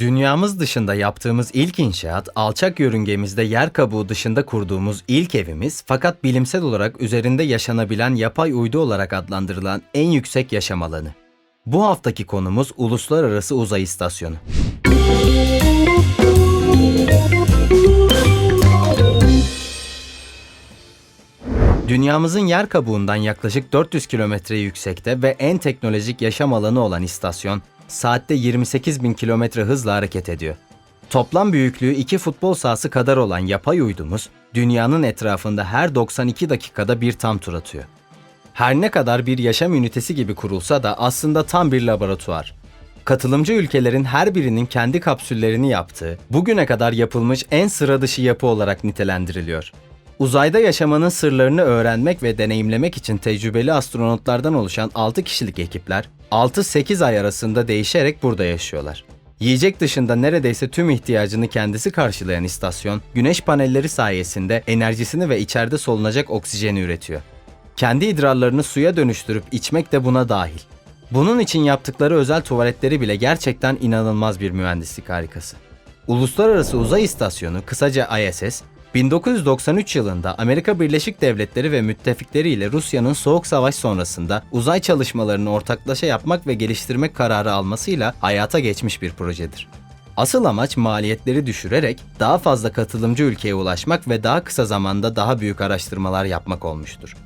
Dünyamız dışında yaptığımız ilk inşaat, alçak yörüngemizde yer kabuğu dışında kurduğumuz ilk evimiz fakat bilimsel olarak üzerinde yaşanabilen yapay uydu olarak adlandırılan en yüksek yaşam alanı. Bu haftaki konumuz Uluslararası Uzay İstasyonu. Dünyamızın yer kabuğundan yaklaşık 400 kilometre yüksekte ve en teknolojik yaşam alanı olan istasyon, saatte 28 bin kilometre hızla hareket ediyor. Toplam büyüklüğü iki futbol sahası kadar olan yapay uydumuz, dünyanın etrafında her 92 dakikada bir tam tur atıyor. Her ne kadar bir yaşam ünitesi gibi kurulsa da aslında tam bir laboratuvar. Katılımcı ülkelerin her birinin kendi kapsüllerini yaptığı, bugüne kadar yapılmış en sıra dışı yapı olarak nitelendiriliyor. Uzayda yaşamanın sırlarını öğrenmek ve deneyimlemek için tecrübeli astronotlardan oluşan 6 kişilik ekipler 6-8 ay arasında değişerek burada yaşıyorlar. Yiyecek dışında neredeyse tüm ihtiyacını kendisi karşılayan istasyon, güneş panelleri sayesinde enerjisini ve içeride solunacak oksijeni üretiyor. Kendi idrarlarını suya dönüştürüp içmek de buna dahil. Bunun için yaptıkları özel tuvaletleri bile gerçekten inanılmaz bir mühendislik harikası. Uluslararası Uzay İstasyonu, kısaca ISS, 1993 yılında Amerika Birleşik Devletleri ve müttefikleriyle Rusya'nın Soğuk Savaş sonrasında uzay çalışmalarını ortaklaşa yapmak ve geliştirmek kararı almasıyla hayata geçmiş bir projedir. Asıl amaç maliyetleri düşürerek daha fazla katılımcı ülkeye ulaşmak ve daha kısa zamanda daha büyük araştırmalar yapmak olmuştur.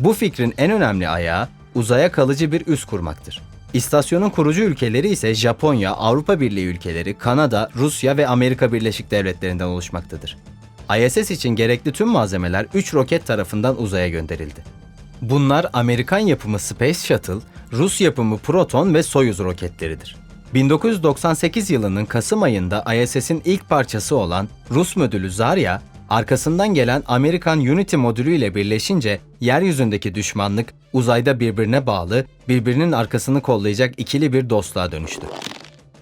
Bu fikrin en önemli ayağı uzaya kalıcı bir üs kurmaktır. İstasyonun kurucu ülkeleri ise Japonya, Avrupa Birliği ülkeleri, Kanada, Rusya ve Amerika Birleşik Devletleri'nden oluşmaktadır. ISS için gerekli tüm malzemeler 3 roket tarafından uzaya gönderildi. Bunlar Amerikan yapımı Space Shuttle, Rus yapımı Proton ve Soyuz roketleridir. 1998 yılının Kasım ayında ISS'in ilk parçası olan Rus modülü Zarya, arkasından gelen Amerikan Unity modülü ile birleşince yeryüzündeki düşmanlık uzayda birbirine bağlı, birbirinin arkasını kollayacak ikili bir dostluğa dönüştü.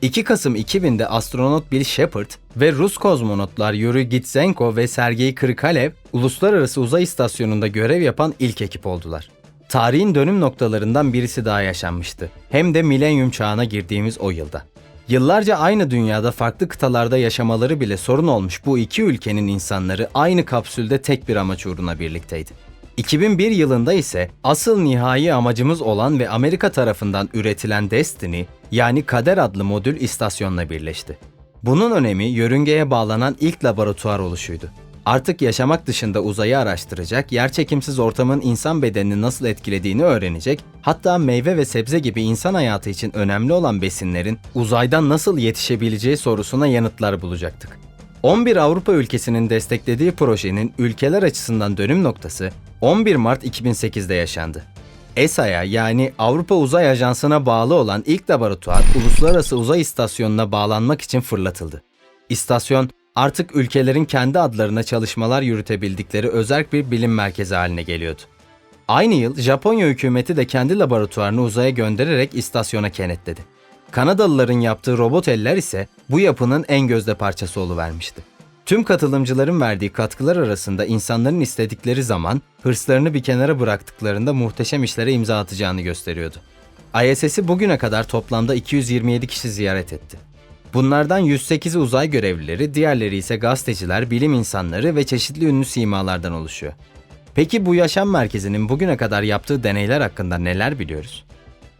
2 Kasım 2000'de astronot Bill Shepard ve Rus kozmonotlar Yuri Gitsenko ve Sergey Krikalev Uluslararası Uzay İstasyonu'nda görev yapan ilk ekip oldular. Tarihin dönüm noktalarından birisi daha yaşanmıştı. Hem de milenyum çağına girdiğimiz o yılda. Yıllarca aynı dünyada farklı kıtalarda yaşamaları bile sorun olmuş bu iki ülkenin insanları aynı kapsülde tek bir amaç uğruna birlikteydi. 2001 yılında ise asıl nihai amacımız olan ve Amerika tarafından üretilen Destiny yani Kader adlı modül istasyonla birleşti. Bunun önemi yörüngeye bağlanan ilk laboratuvar oluşuydu. Artık yaşamak dışında uzayı araştıracak, yerçekimsiz ortamın insan bedenini nasıl etkilediğini öğrenecek, hatta meyve ve sebze gibi insan hayatı için önemli olan besinlerin uzaydan nasıl yetişebileceği sorusuna yanıtlar bulacaktık. 11 Avrupa ülkesinin desteklediği projenin ülkeler açısından dönüm noktası 11 Mart 2008'de yaşandı. ESA'ya yani Avrupa Uzay Ajansı'na bağlı olan ilk laboratuvar Uluslararası Uzay İstasyonu'na bağlanmak için fırlatıldı. İstasyon artık ülkelerin kendi adlarına çalışmalar yürütebildikleri özerk bir bilim merkezi haline geliyordu. Aynı yıl Japonya hükümeti de kendi laboratuvarını uzaya göndererek istasyona kenetledi. Kanadalıların yaptığı robot eller ise bu yapının en gözde parçası oluvermişti. Tüm katılımcıların verdiği katkılar arasında insanların istedikleri zaman hırslarını bir kenara bıraktıklarında muhteşem işlere imza atacağını gösteriyordu. ISS'i bugüne kadar toplamda 227 kişi ziyaret etti. Bunlardan 108'i uzay görevlileri, diğerleri ise gazeteciler, bilim insanları ve çeşitli ünlü simalardan oluşuyor. Peki bu yaşam merkezinin bugüne kadar yaptığı deneyler hakkında neler biliyoruz?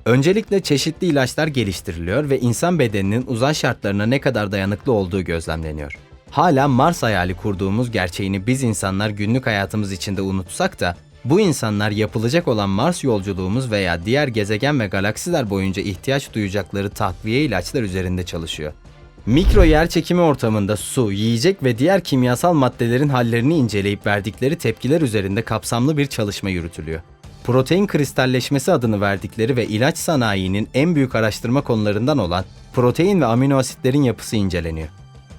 Öncelikle çeşitli ilaçlar geliştiriliyor ve insan bedeninin uzay şartlarına ne kadar dayanıklı olduğu gözlemleniyor. Hala Mars hayali kurduğumuz gerçeğini biz insanlar günlük hayatımız içinde unutsak da bu insanlar yapılacak olan Mars yolculuğumuz veya diğer gezegen ve galaksiler boyunca ihtiyaç duyacakları takviye ilaçlar üzerinde çalışıyor. Mikro yer çekimi ortamında su, yiyecek ve diğer kimyasal maddelerin hallerini inceleyip verdikleri tepkiler üzerinde kapsamlı bir çalışma yürütülüyor. Protein kristalleşmesi adını verdikleri ve ilaç sanayinin en büyük araştırma konularından olan protein ve amino asitlerin yapısı inceleniyor.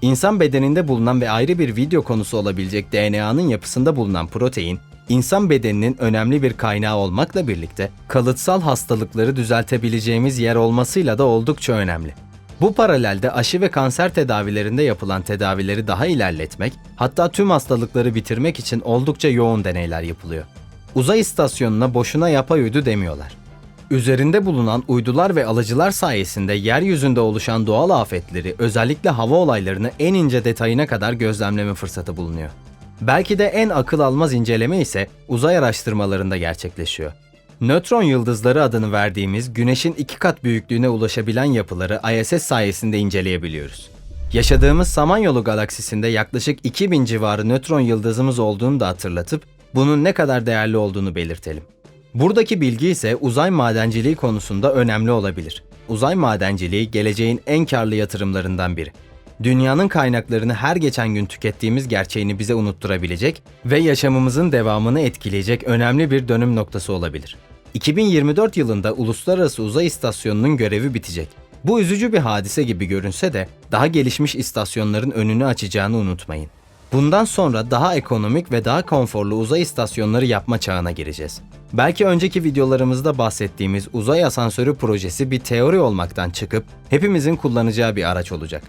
İnsan bedeninde bulunan ve ayrı bir video konusu olabilecek DNA'nın yapısında bulunan protein, insan bedeninin önemli bir kaynağı olmakla birlikte kalıtsal hastalıkları düzeltebileceğimiz yer olmasıyla da oldukça önemli. Bu paralelde aşı ve kanser tedavilerinde yapılan tedavileri daha ilerletmek, hatta tüm hastalıkları bitirmek için oldukça yoğun deneyler yapılıyor. Uzay istasyonuna boşuna yapay uydu demiyorlar. Üzerinde bulunan uydular ve alıcılar sayesinde yeryüzünde oluşan doğal afetleri, özellikle hava olaylarını en ince detayına kadar gözlemleme fırsatı bulunuyor. Belki de en akıl almaz inceleme ise uzay araştırmalarında gerçekleşiyor. Nötron yıldızları adını verdiğimiz Güneş'in iki kat büyüklüğüne ulaşabilen yapıları ISS sayesinde inceleyebiliyoruz. Yaşadığımız Samanyolu galaksisinde yaklaşık 2000 civarı nötron yıldızımız olduğunu da hatırlatıp bunun ne kadar değerli olduğunu belirtelim. Buradaki bilgi ise uzay madenciliği konusunda önemli olabilir. Uzay madenciliği geleceğin en karlı yatırımlarından biri. Dünyanın kaynaklarını her geçen gün tükettiğimiz gerçeğini bize unutturabilecek ve yaşamımızın devamını etkileyecek önemli bir dönüm noktası olabilir. 2024 yılında Uluslararası Uzay İstasyonu'nun görevi bitecek. Bu üzücü bir hadise gibi görünse de daha gelişmiş istasyonların önünü açacağını unutmayın. Bundan sonra daha ekonomik ve daha konforlu uzay istasyonları yapma çağına gireceğiz. Belki önceki videolarımızda bahsettiğimiz uzay asansörü projesi bir teori olmaktan çıkıp hepimizin kullanacağı bir araç olacak.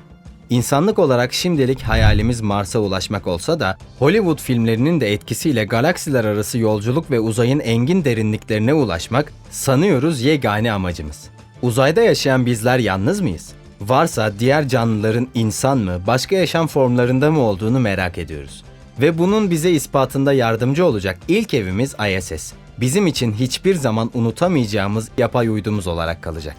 İnsanlık olarak şimdilik hayalimiz Mars'a ulaşmak olsa da Hollywood filmlerinin de etkisiyle galaksiler arası yolculuk ve uzayın engin derinliklerine ulaşmak sanıyoruz yegane amacımız. Uzayda yaşayan bizler yalnız mıyız? Varsa diğer canlıların insan mı, başka yaşam formlarında mı olduğunu merak ediyoruz. Ve bunun bize ispatında yardımcı olacak ilk evimiz ISS. Bizim için hiçbir zaman unutamayacağımız yapay uydumuz olarak kalacak.